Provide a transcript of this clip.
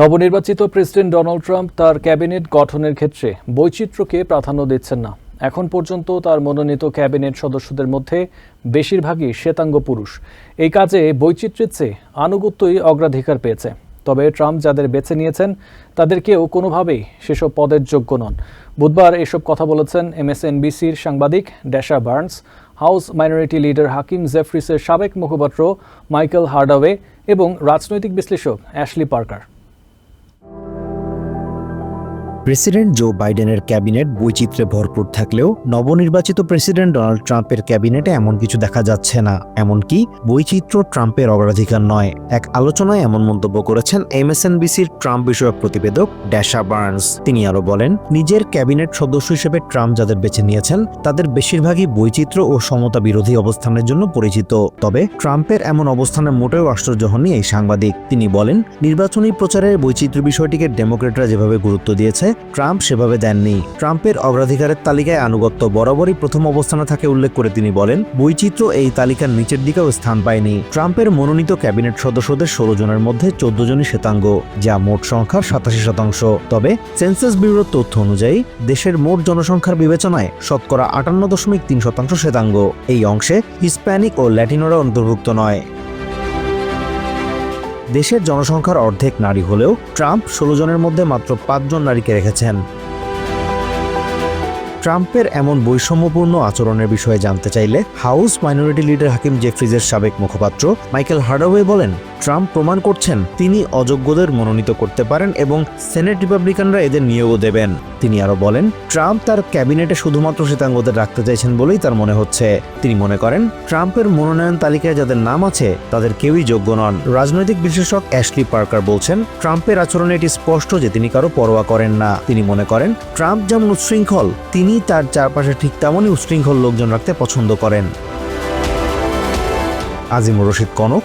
নবনির্বাচিত president Donald Trump তার cabinet গঠনের ক্ষেত্রে বৈচিত্র্যকে প্রাধান্য দিচ্ছেন না। এখন পর্যন্ত তার মনোনীত ক্যাবিনেট সদস্যদের মধ্যে বেশিরভাগই শ্বেতাঙ্গ পুরুষ। এই কাজে বৈচিত্র্যের চেয়ে আনুগত্যই অগ্রাধিকার পেয়েছে। তবে ট্রাম্প যাদের বেছে নিয়েছেন, তাদের কেউ কোনোভাবেই সেসব পদের যোগ্য নন। বুধবার এসব কথা বলেছেন এমএসএনবিসির সাংবাদিক Dasha Burns, House minority leader Hakeem জেফরিসের সাবেক মুখপাত্র মাইকেল হার্ডাওয়ে এবং রাজনৈতিক বিশ্লেষক অ্যাশলি পার্কার। প্রেসিডেন্ট জো বাইডেনের ক্যাবিনেট বৈচিত্র্যে ভরপুর থাকলেও নবনির্বাচিত প্রেসিডেন্ট ডোনাল্ড ট্রাম্পের ক্যাবিনেটে এমন কিছু দেখা যাচ্ছে না। এমনকি বৈচিত্র্য ট্রাম্পের অগ্রাধিকার নয়। এক আলোচনায় এমন মন্তব্য করেছেন এমএসএনবিসির ট্রাম্প বিষয়ক প্রতিবেদক ড্যাশা বার্নস। তিনি আরও বলেন, নিজের ক্যাবিনেট সদস্য হিসেবে ট্রাম্প যাদের বেছে নিয়েছেন, তাদের বেশিরভাগই বৈচিত্র্য ও সমতা বিরোধী অবস্থানের জন্য পরিচিত। তবে ট্রাম্পের এমন অবস্থানে মোটেও আশ্চর্য হননি এই সাংবাদিক। তিনি বলেন, নির্বাচনী প্রচারের বৈচিত্র্য বিষয়টিকে ডেমোক্রেটরা যেভাবে গুরুত্ব দিয়েছে ট্রাম্প সেভাবে দেননি। ট্রাম্পের অগ্রাধিকারের তালিকায় আনুগত্য বরাবরই প্রথম অবস্থানে থাকে উল্লেখ করে তিনি বলেন, বৈচিত্র্য এই তালিকার নিচের দিকেও স্থান পায়নি। ট্রাম্পের মনোনীত ক্যাবিনেট সদস্যদের ষোলো জনের মধ্যে চোদ্দ জনই শ্বেতাঙ্গ, যা মোট সংখ্যার সাতাশি শতাংশ। তবে সেন্সাস ব্যুরোর তথ্য অনুযায়ী, দেশের মোট জনসংখ্যার বিবেচনায় শতকরা আটান্ন দশমিক তিন শতাংশ শ্বেতাঙ্গ। এই অংশে হিসপ্যানিক ও ল্যাটিনোরা অন্তর্ভুক্ত নয়। দেশের জনসংখ্যার অর্ধেক নারী হলেও ট্রাম্প ষোলো জনের মধ্যে মাত্র পাঁচজন নারীকে রেখেছেন। ট্রাম্পের এমন বৈষম্যপূর্ণ আচরণের বিষয়ে জানতে চাইলে হাউস মাইনরিটি লিডার হাকিম জেফ্রিজের সাবেক মুখপাত্র মাইকেল হার্ডওয়ে বলেন ট্রাম্প প্রমাণ করছেন তিনি অযোগ্যদের মনোনীত করতে পারেন এবং সেনেট রিপাবলিকানরা এদের নিয়োগও দেবেন। তিনি আরও বলেন, ট্রাম্প তার ক্যাবিনেটে শুধুমাত্র শ্বেতাঙ্গদের রাখতে চাইছেন বলেই তার মনে হচ্ছে। তিনি মনে করেন, ট্রাম্পের মনোনয়ন তালিকায় যাদের নাম আছে, তাদের কেউই যোগ্য নন। রাজনৈতিক বিশেষজ্ঞ অ্যাশলি পার্কার বলছেন, ট্রাম্পের আচরণে এটি স্পষ্ট যে তিনি কারও পরোয়া করেন না। তিনি মনে করেন, ট্রাম্প যেমন উচ্ছৃঙ্খল, তিনি তার চারপাশে ঠিক তেমনই উচ্ছৃঙ্খল লোকজন রাখতে পছন্দ করেন। Azimur Rashid Kanak